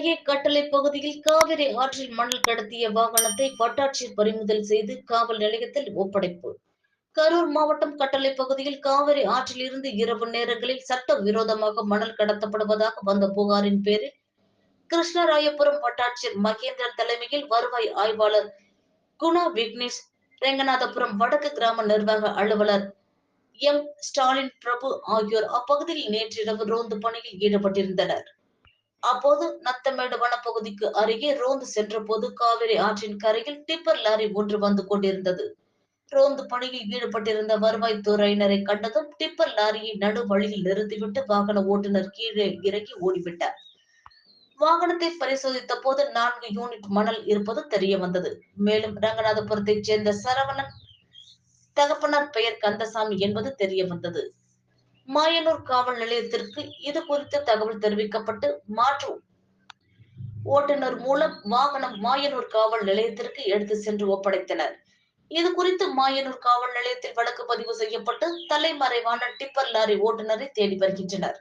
கட்டளை பகுதியில் காவிரி ஆற்றில் மணல் கடத்திய வாகனத்தை வட்டாட்சியர் பறிமுதல் செய்து காவல் நிலையத்தில் ஒப்படைப்பு. கரூர் மாவட்டம் கட்டளை பகுதியில் காவிரி ஆற்றில் இருந்து இரவு நேரங்களில் சட்ட விரோதமாக மணல் கடத்தப்படுவதாக வந்த புகாரின் பேரில் கிருஷ்ணராயபுரம் வட்டாட்சியர் மகேந்திரன் தலைமையில் வருவாய் ஆய்வாளர் குணா விக்னேஷ் ரெங்கநாதபுரம் வடக்கு கிராம நிர்வாக அலுவலர் எம் ஸ்டாலின் பிரபு ஆகியோர் அப்பகுதியில் நேற்றிரவு ரோந்து பணியில் ஈடுபட்டிருந்தனர். அப்போது நத்தமேடு வனப்பகுதிக்கு அருகே ரோந்து சென்றபோது காவிரி ஆற்றின் கரையில் டிப்பர் லாரி ஒன்று வந்து கொண்டிருந்தது. ரோந்து பணியில் ஈடுபட்டிருந்த வருவாய்த்துறையினரை கண்டதும் டிப்பர் லாரியை நடு வழியில் நிறுத்திவிட்டு வாகன ஓட்டுநர் கீழே இறங்கி ஓடிவிட்டார். வாகனத்தை பரிசோதித்த போது நான்கு யூனிட் மணல் இருப்பது தெரிய வந்தது. மேலும் ரங்கநாதபுரத்தைச் சேர்ந்த சரவணன் தகப்பனார் பெயர் கந்தசாமி என்பது தெரிய வந்தது. மாயனூர் காவல் நிலையத்திற்கு இது குறித்து தகவல் தெரிவிக்கப்பட்டு மாற்று ஓட்டுநர் மூலம் வாகனம் மாயனூர் காவல் நிலையத்திற்கு எடுத்து சென்று ஒப்படைத்தனர். இது குறித்து மாயனூர் காவல் நிலையத்தில் வழக்கு பதிவு செய்யப்பட்டு தலைமறைவான டிப்பர் லாரி ஓட்டுநரை தேடி வருகின்றனர்.